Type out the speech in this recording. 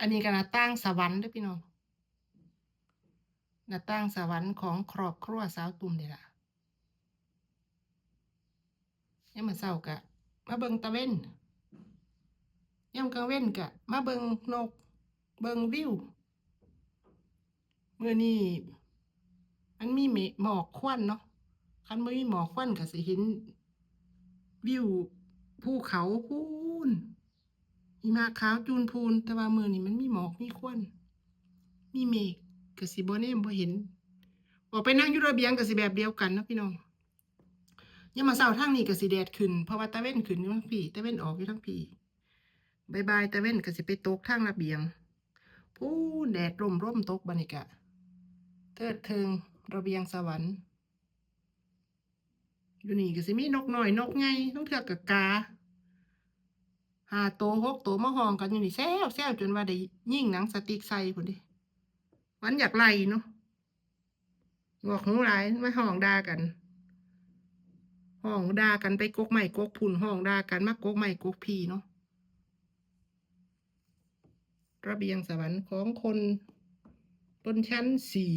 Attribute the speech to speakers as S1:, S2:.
S1: อันนี้ก็หน้าต่างสวรรค์ด้อพี่น้องหน้าต่างสวรรค์ของครอบครัวสาวตุ่มนี่ล่ะยามมื้อเช้ากะมาเบิงตะเว้นยามกลางเว้นกะมาเบิงนก เบิงวิวเมื้อนี้มันมีเมฆหมอกควันเนาะคันบ่มีหมอกควันก็สิเห็นวิวภูเขาพูน หิมะขาวจูนพูน แต่ว่ามือนี้มันมีหมอกมีควันมีเมฆกสิบ่แนมบ่เห็นออกไปนั่งอยู่ระเบียงกสิแบบเดียวกันนะพี่น้องยามมื้อเช้าทางนี้กสิแดดขึ้นเพราะว่าตะเว้นขึ้นอยู่ทางพี่ตะเว้นออกอยู่ทางพี่บ่ายตะเว้นกสิไปตกทางระเบียงพูนแดดร่มร่มตกบัดนี้ก็เทิดเทิงระเบียงสวรรค์อยู่นี่ก็สิมีนกหน้อยนกใหญ่ต้องเทือกกับกา หาโตหกโตมาหองกันอยู่นี่แซวแซวจนว่าได้ยิ่งหนังสติกใส่พุ่นดิวันอยากไล่เนาะงอกหูหลายมาห้องด่ากันห้องด่ากันไปกกใหม่กกพุ่นห้องด่ากันมากกใหม่กกพีเนาะระเบียงสวรรค์ของคนบนชั้นสี่